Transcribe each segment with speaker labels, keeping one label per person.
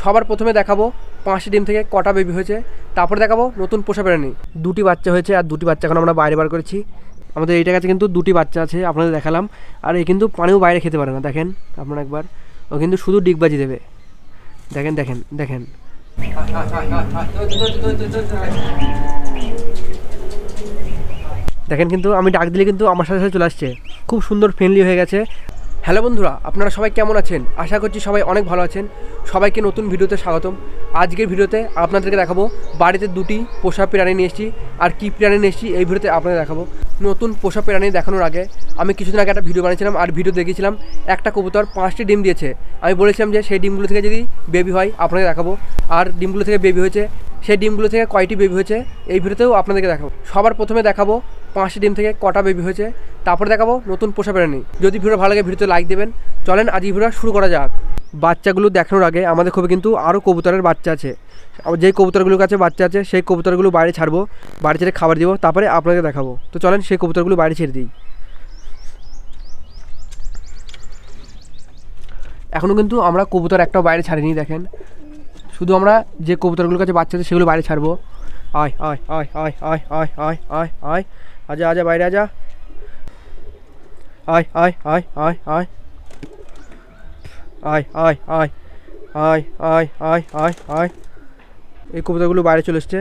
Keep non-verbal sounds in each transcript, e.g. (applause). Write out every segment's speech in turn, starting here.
Speaker 1: সবার প্রথমে দেখাবো পাঁচটি ডিম থেকে কটা বেবি হয়েছে। তারপরে দেখাবো নতুন পোষা প্রাণী। দুটি বাচ্চা হয়েছে আর দুটি বাচ্চা এখন আমরা বাইরে বার করেছি। আমাদের এইটার কাছে কিন্তু দুটি বাচ্চা আছে, আপনাদের দেখালাম। আর এ কিন্তু পানিও বাইরে খেতে পারে না, দেখেন আপনারা একবার। ও কিন্তু শুধু ডিগবাজি দেবে। দেখেন দেখেন দেখেন। দেখেন কিন্তু আমি ডাক দিলে কিন্তু আমার সাথে সাথে চলে আসছে। খুব সুন্দর ফ্রেন্ডলি হয়ে গেছে। হ্যালো বন্ধুরা, আপনারা সবাই কেমন আছেন? আশা করছি সবাই অনেক ভালো আছেন। সবাইকে নতুন ভিডিওতে স্বাগতম। আজকের ভিডিওতে আপনাদেরকে দেখাবো বাড়িতে দুটি পোষা প্রাণী নিয়ে এসেছি। আর কী প্রাণী নিয়ে এসেছি এই ভিডিওতে আপনাদের দেখাবো। নতুন পোষা প্রাণী দেখানোর আগে আমি কিছুদিন আগে একটা ভিডিও বানিয়েছিলাম আর ভিডিও দেখিয়েছিলাম একটা কবুতর পাঁচটি ডিম দিয়েছে। আমি বলেছিলাম যে সেই ডিমগুলো থেকে যদি বেবি হয়, আপনাদের দেখাবো। আর ডিমগুলো থেকে বেবি হয়েছে, সেই ডিমগুলো থেকে কয়টি বেবি হয়েছে, এই ভিডিওতেও আপনাদেরকে দেখাবো। সবার প্রথমে দেখাবো পাঁচটি ডিম থেকে কটা বেবি হয়েছে, তারপরে দেখাবো নতুন পোষা প্রাণী। যদি ভিডিও ভালো লাগে, ভিডিওতে লাইক দেবেন। চলেন আজ ভিডিও শুরু করা যাক। বাচ্চাগুলো দেখানোর আগে আমাদের খুবই কিন্তু আরও কবুতরের বাচ্চা আছে। যেই কবুতরগুলোর কাছে বাচ্চা আছে, সেই কবুতরগুলো বাইরে ছাড়বো বাইরে ছেড়ে খাবার দিব, তারপরে আপনাকে দেখাবো। তো চলেন, সেই কবুতরগুলো বাইরে ছেড়ে দিই। এখনও কিন্তু আমরা কবুতর একটাও বাইরে ছাড়িনি, দেখেন। শুধু আমরা যে কবুতরগুলোর কাছে বাচ্চা আছে, সেগুলো বাইরে ছাড়বো। আয় আয় আয় আয় আয় আয় আয় আয় আয়। আজা আজা বাইরে আজা আয় আয় আয় আয় আয় আয় আয় আয় আয় আয় আয় আয় আয় এই কবুতরগুলো বাইরে চলে এসছে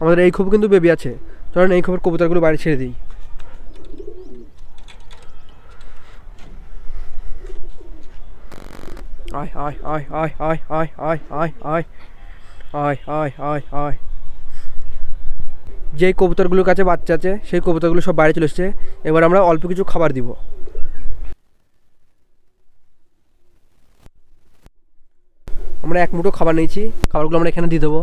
Speaker 1: আমাদের এই খুব কিন্তু বেবি আছে চলেন এই খবর কবুতরগুলো বাইরে ছেড়ে দিই আয় আয় আয় আয় আয় আয় আয় আয় আয় আয় আয় আয় আয় যেই কবুতরগুলোর কাছে বাচ্চা আছে, সেই কবুতরগুলো সব বাইরে চলে এসছে। এবার আমরা অল্প কিছু খাবার দিব। আমরা এক মুঠো খাবার নিয়েছি, খাবারগুলো আমরা এখানে দিয়ে দেবো।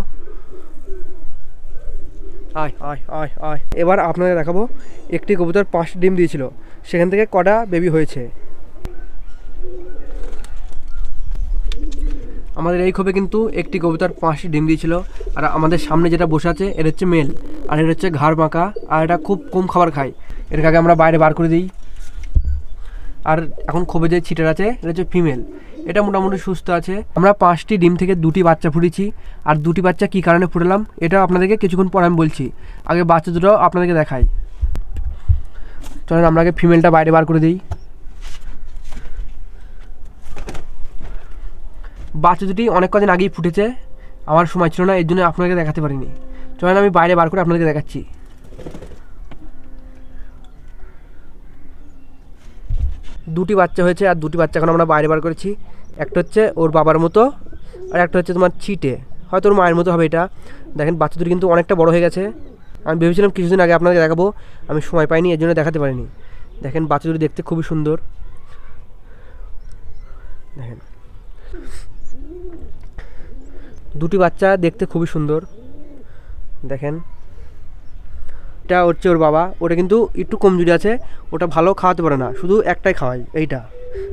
Speaker 1: আয় আয় আয় আয়। এবার আপনাদের দেখাবো, একটি কবুতর পাঁচটি ডিম দিয়েছিল। সেখান থেকে কটা বেবি হয়েছে। আমাদের এই খোপে কিন্তু একটি কবুতর পাঁচটি ডিম দিয়েছিল। আর আমাদের সামনে যেটা বসে আছে এটা হচ্ছে মেল, আর এটা হচ্ছে ঘাড় বাঁকা, আর এটা খুব কম খাবার খায়। এর আগে আমরা বাইরে বার করে দিই। আর এখন খোপে যে ছিটার আছে, এটা হচ্ছে ফিমেল। এটা মোটামুটি সুস্থ আছে। আমরা পাঁচটি ডিম থেকে দুটি বাচ্চা ফুটেছি। আর দুটি বাচ্চা কী কারণে ফুটালাম, এটা আপনাদেরকে কিছুক্ষণ পর আমি বলছি। আগে বাচ্চা দুটো আপনাদেরকে দেখাই। চলেন আমরা আগে ফিমেলটা বাইরে বার করে দিই। বাচ্চা দুটি অনেক কদিন আগেই ফুটেছে। আমার সময় ছিল না, এর জন্য আপনাকে দেখাতে পারিনি। চলেন আমি বাইরে বার করে আপনাদেরকে দেখাচ্ছি। দুটি বাচ্চা হয়েছে আর দুটি বাচ্চা এখন আমরা বাইরে বার করেছি। একটা হচ্ছে ওর বাবার মতো আর একটা হচ্ছে তোমার ছিটে। হয়তো ওর মায়ের মতো হবে এটা। দেখেন, বাচ্চা দুটি কিন্তু অনেকটা বড় হয়ে গেছে। আমি ভেবেছিলাম কিছুদিন আগে আপনাকে দেখাবো। আমি সময় পাইনি, এর জন্য দেখাতে পারিনি। দেখেন, বাচ্চা দুটি দেখতে খুবই সুন্দর। দেখেন। দুটি বাচ্চা দেখতে খুবই সুন্দর। দেখেন। এটা হচ্ছে ওর বাবা। ওটা কিন্তু একটু কমজোরি আছে। ওটা ভালো খাওয়াতে পারে না। শুধু একটাই খাওয়াই, এইটা।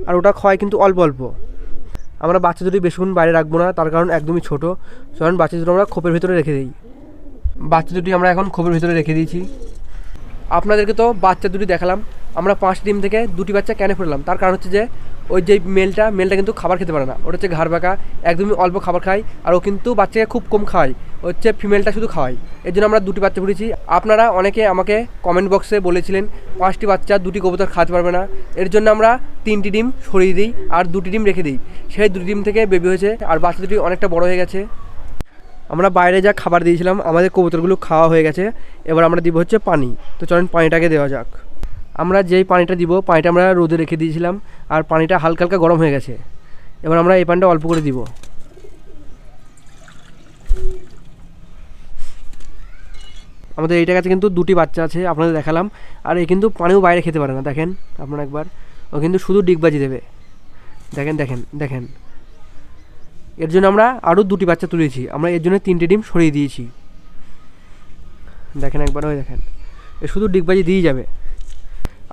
Speaker 1: আর ওটা খাওয়াই কিন্তু অল্প অল্প। আমরা বাচ্চা দুটি বেশিক্ষণ বাইরে রাখব না, তার কারণ একদমই ছোট। কারণ বাচ্চা দুটো আমরা খোপের ভিতরে রেখে দিই। বাচ্চা দুটি আমরা এখন খোপের ভিতরে রেখে দিয়েছি। আপনাদেরকে তো বাচ্চা দুটি দেখালাম। আমরা পাঁচ ডিম থেকে দুটি বাচ্চা কেন ফুটলাম। তার কারণ হচ্ছে যে ওই যে মেলটা মেলটা কিন্তু খাবার খেতে পারে না। ওটা হচ্ছে ঘাড় বাঁকা, একদমই অল্প খাবার খায়, আর ও কিন্তু বাচ্চাকে খুব কম খায়। হচ্ছে ফিমেলটা শুধু খাওয়াই এর জন্য আমরা দুটি বাচ্চা ফুটেছি আপনারা অনেকে আমাকে কমেন্ট বক্সে বলেছিলেন, পাঁচটি বাচ্চা দুটি কবুতর খাওয়াতে পারবে না। এর জন্য আমরা তিনটি ডিম সরিয়ে দিই আর দুটি ডিম রেখে দিই। সেই দুটি ডিম থেকে বেবি হয়েছে, আর বাচ্চা দুটি অনেকটা বড় হয়ে গেছে। আমরা বাইরে যা খাবার দিয়েছিলাম, আমাদের কবুতরগুলো খাওয়া হয়ে গেছে। এবার আমরা দিব হচ্ছে পানি। তো চলেন পানিটাকে দেওয়া যাক। আমরা যেই পানিটা দিব, পানিটা আমরা রোদে রেখে দিয়েছিলাম, আর পানিটা হালকা হালকা গরম হয়ে গেছে। এবার আমরা এই পানিটা অল্প করে দিব। আমাদের এইটার কাছে কিন্তু দুটি বাচ্চা আছে, আপনাদের দেখালাম। আর এই কিন্তু পানিও বাইরে খেতে পারে না, দেখেন আপনারা একবার। ও কিন্তু শুধু ডিগবাজি দেবে। দেখেন দেখেন দেখেন। এর জন্য আমরা আরও দুটি বাচ্চা তুলেছি। আমরা এর জন্য তিনটে ডিম সরিয়ে দিয়েছি। দেখেন একবার, ওই দেখেন। এ শুধু ডিগবাজি দিয়েই যাবে।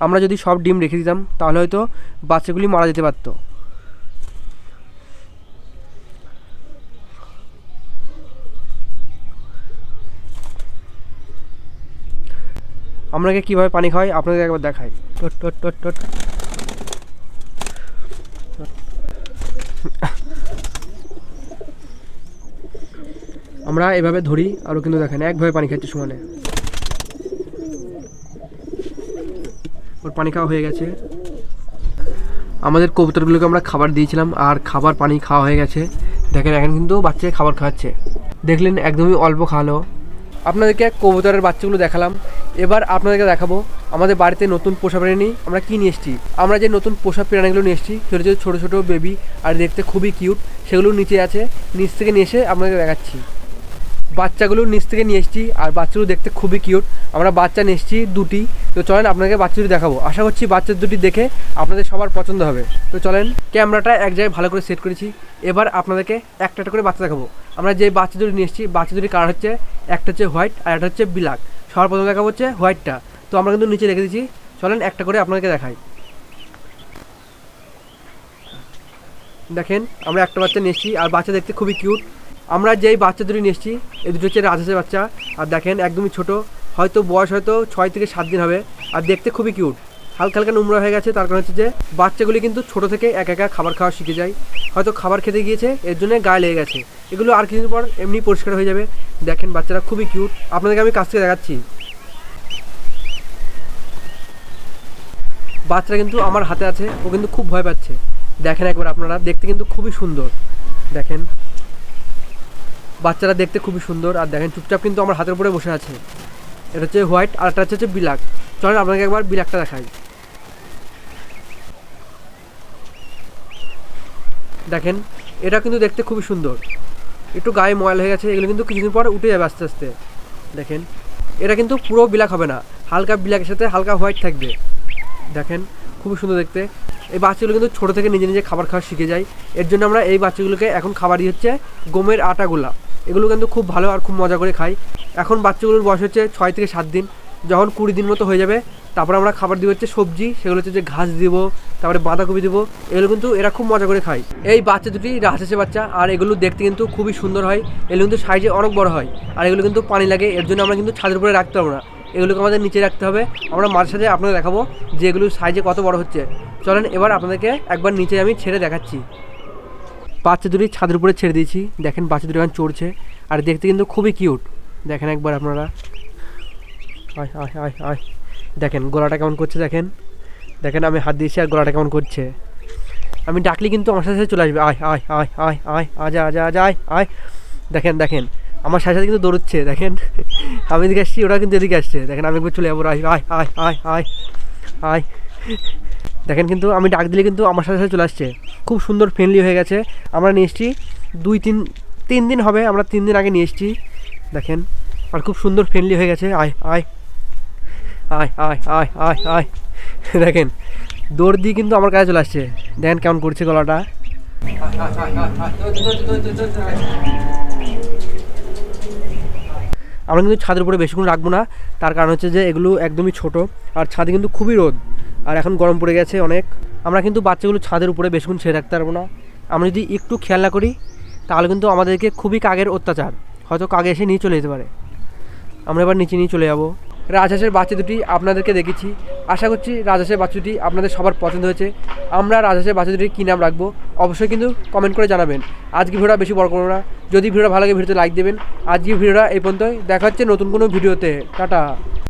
Speaker 1: আমরা যদি সব ডিম রেখে দিতাম, তাহলে হয়তো বাচ্চাগুলি মারা যেতে পারতো। আপনাকে কীভাবে পানি খাওয়াই? আপনাকে একবার দেখাই। টট টট টট টট। আমরা এভাবে ধরি, আরও কিন্তু দেখেন, একভাবে পানি খাচ্ছে সমানে। পানি খাওয়া হয়ে গেছে। আমাদের কবুতরগুলোকে আমরা খাবার দিয়েছিলাম আর খাবার পানি খাওয়া হয়ে গেছে। দেখেন, এখন কিন্তু বাচ্চাকে খাবার খাওয়াচ্ছে। দেখলেন, একদমই অল্প খাওয়ালো। আপনাদেরকে কবুতরের বাচ্চাগুলো দেখালাম। এবার আপনাদেরকে দেখাবো আমাদের বাড়িতে নতুন পোষা প্রাণী আমরা কী নিয়ে এসেছি। আমরা যে নতুন পোষা প্রাণীগুলো নিয়ে এসেছি ছোটো হচ্ছে ছোটো ছোটো বেবি আর দেখতে খুবই কিউট সেগুলো নিচে আছে। নিচ থেকে নিয়ে এসে আপনাদেরকে দেখাচ্ছি। বাচ্চাগুলো নিচ থেকে নিয়ে এসেছি, আর বাচ্চাগুলো দেখতে খুবই কিউট আমরা বাচ্চা নিয়ে এসেছি দুটি। তো চলেন আপনাকে বাচ্চা দুটি দেখাবো। আশা করছি বাচ্চা দুটি দেখে আপনাদের সবার পছন্দ হবে। তো চলেন, ক্যামেরাটা এক জায়গায় ভালো করে সেট করেছি। এবার আপনাদেরকে একটা একটা করে বাচ্চা দেখাবো। আমরা যে বাচ্চা দুটি নিয়ে এসেছি বাচ্চা দুটি কালার হচ্ছে, একটা হচ্ছে হোয়াইট আর একটা হচ্ছে ব্ল্যাক সবার প্রথমে দেখাবো হচ্ছে হোয়াইটটা তো আমরা কিন্তু নিচে রেখে দিচ্ছি। চলেন, একটা করে আপনাদেরকে দেখাই। দেখেন, আমরা একটা বাচ্চা নিয়ে এসেছি, আর বাচ্চা দেখতে খুবই কিউট আমরা যেই বাচ্চা দুটি নিয়ে এসেছি, এই দুটো হচ্ছে রাজহাঁসের বাচ্চা। আর দেখেন, একদমই ছোট। হয়তো বয়স হয়তো ছয় থেকে সাত দিন হবে। আর দেখতে খুবই কিউট। হালকা হালকা নোংরা হয়ে গেছে। তার কারণ হচ্ছে যে, বাচ্চাগুলি কিন্তু ছোট থেকে এক একা খাবার খাওয়া শিখে যায়। হয়তো খাবার খেতে গিয়েছে, এর জন্য গায়ে লেগে গেছে। এগুলো আর কিছুদিন পর এমনি পরিষ্কার হয়ে যাবে। দেখেন, বাচ্চারা খুবই কিউট। আপনাদেরকে আমি কাছ থেকে দেখাচ্ছি। বাচ্চারা কিন্তু আমার হাতে আছে। ও কিন্তু খুব ভয় পাচ্ছে। দেখেন একবার আপনারা। দেখতে কিন্তু খুবই সুন্দর। দেখেন। বাচ্চারা দেখতে খুবই সুন্দর। আর দেখেন, চুপচাপ কিন্তু আমার হাতের উপরে বসে আছে। এটা হচ্ছে হোয়াইট আর একটা হচ্ছে বিলাক। চলেন আপনাকে একবার বিলাকটা দেখাই। দেখেন, এটা কিন্তু দেখতে খুবই সুন্দর। একটু গায়ে ময়লা হয়ে গেছে, এগুলো কিন্তু কিছুদিন পর উঠে যাবে আস্তে আস্তে। দেখেন, এটা কিন্তু পুরো বিলাক হবে না। হালকা বিলাকের সাথে হালকা হোয়াইট থাকবে। দেখেন, খুবই সুন্দর দেখতে। এই বাচ্চাগুলো কিন্তু ছোটো থেকে নিজে নিজে খাবার খাওয়া শিখে যায়। এর জন্য আমরা এই বাচ্চাগুলোকে এখন খাবার দিয়ে হচ্ছে গমের আটাগুলা। এগুলো কিন্তু খুব ভালো আর খুব মজা করে খাই। এখন বাচ্চাগুলোর বয়স হচ্ছে ছয় থেকে সাত দিন। যখন কুড়ি দিন মতো হয়ে যাবে, তারপর আমরা খাবার দিব হচ্ছে সবজি, সেগুলো হচ্ছে যে ঘাস দিব, তারপরে বাঁধাকপি দিব, এগুলো কিন্তু এরা খুব মজা করে খায়। এই বাচ্চা দুটি রাজহাঁসের বাচ্চা, আর এগুলো দেখতে কিন্তু খুবই সুন্দর হয়। এগুলো কিন্তু সাইজে অনেক বড় হয়, আর এগুলো কিন্তু পানি লাগে, এর জন্য আমরা কিন্তু ছাদের উপরে রাখতে পারব না। এগুলোকে আমাদের নিচে রাখতে হবে। আমরা মাঝে সাথে আপনাদের দেখাবো যে এগুলো সাইজে কত বড় হচ্ছে। চলেন এবার আপনাদেরকে একবার নিচে আমি ছেড়ে দেখাচ্ছি। বাচ্চা দুটি ছাদের উপরে ছেড়ে দিয়েছি দেখেন বাচ্চা দুটি এখন চড়ছে আর দেখতে কিন্তু খুবই কিউট দেখেন একবার আপনারা আয় আয় আয় আয় দেখেন গলাটা কেমন করছে দেখেন দেখেন আমি হাত দিয়েছি আর গলাটা কেমন করছে আমি ডাকলে কিন্তু আমার সাথে সাথে চলে আসবে আয় আয় আয় আয় আয় আজা আজা আজা আয় আয় দেখেন দেখেন আমার সাথে সাথে কিন্তু দৌড়চ্ছে দেখেন আমি এদিকে আসছি ওরা কিন্তু এদিকে আসছে দেখেন আমি একবার চলে যাব আয় আয় আয় আয় আয় আয় দেখেন কিন্তু আমি ডাক দিলে কিন্তু আমার সাথে সাথে চলে আসছে। খুব সুন্দর ফ্রেন্ডলি হয়ে গেছে। আমরা নিয়ে এসেছি, দুই তিন তিন দিন হবে, আমরা তিন দিন আগে নিয়ে এসেছি। দেখেন, আর খুব সুন্দর ফ্রেন্ডলি হয়ে গেছে। আয় আয়। আয় আয় আয় আয় আয়। (laughs) দেখেন, দৌড় দিয়ে কিন্তু আমার কাছে চলে আসছে। দেখেন কেমন করছে গলাটা। আমরা কিন্তু ছাদের উপরে বেশিক্ষণ রাখব না। তার কারণ হচ্ছে যে এগুলো একদমই ছোট, আর ছাদে কিন্তু খুবই রোদ। আর এখন গরম পড়ে গেছে অনেক। আমরা কিন্তু বাচ্চাগুলো ছাদের উপরে বেশিক্ষণ ছেড়ে রাখতে পারব না। আমরা যদি একটু খেয়াল না করি, তাহলে কিন্তু আমাদেরকে খুবই কাগের অত্যাচার। হয়তো কাগে এসে নিয়ে চলে যেতে পারে। আমরা এবার নিচে নিয়ে চলে যাব। রাজহাঁসের বাচ্চা দুটি আপনাদেরকে দেখেছি। আশা করছি রাজহাঁসের বাচ্চা দুটি আপনাদের সবার পছন্দ হয়েছে। আমরা রাজহাঁসের বাচ্চা দুটির কী নাম রাখব, অবশ্যই কিন্তু কমেন্ট করে জানাবেন। আজকে ভিডিওটা বেশি বড় করব না। যদি ভিডিওটা ভালো লাগে, ভিডিওতে লাইক দেবেন। আজকে ভিডিওটা এই পর্যন্তই। দেখা হচ্ছে নতুন কোনো ভিডিওতে। টাটা।